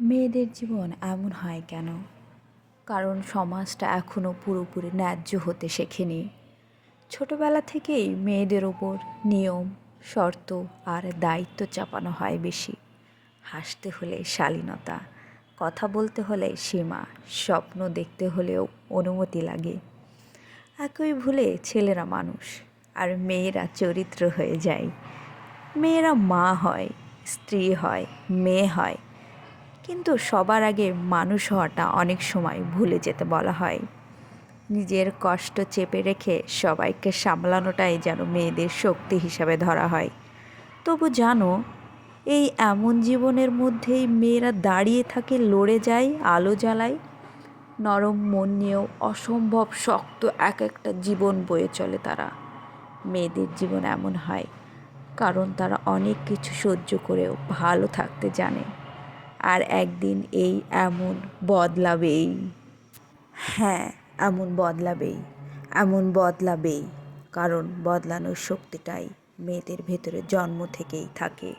মেয়েদের জীবন এমন হয় কেন? কারণ সমাজটা এখনও পুরোপুরি ন্যায্য হতে শেখেনি। ছোটবেলা থেকেই মেয়েদের ওপর নিয়ম, শর্ত আর দায়িত্ব চাপানো হয় বেশি। হাসতে হলে শালীনতা, কথা বলতে হলে সীমা, স্বপ্ন দেখতে হলেও অনুমতি লাগে। একই ভুলে ছেলেরা মানুষ, আর মেয়েরা চরিত্র হয়ে যায়। মেয়েরা মা হয়, স্ত্রী হয়, মেয়ে হয় কিন্তু সবার আগে মানুষ হওয়াটা অনেক সময় ভুলে যেতে বলা হয়। নিজের কষ্ট চেপে রেখে সবাইকে সামলানোটাই যেন মেয়েদের শক্তি হিসাবে ধরা হয়। তবু জানো, এই এমন জীবনের মধ্যেই মেয়েরা দাঁড়িয়ে থাকে, লড়ে যায়, আলো জ্বালায়। নরম মন নিয়েও অসম্ভব শক্ত এক একটা জীবন বয়ে চলে তারা। মেয়েদের জীবন এমন হয়, কারণ তারা অনেক কিছু সহ্য করেও ভালো থাকতে জানে। আর একদিন এই এমন বদলাবেই। হ্যাঁ এমন বদলাবেই এমন বদলাবেই, কারণ বদলানোর শক্তিটাই মেয়েদের ভেতরে জন্ম থেকেই থাকে।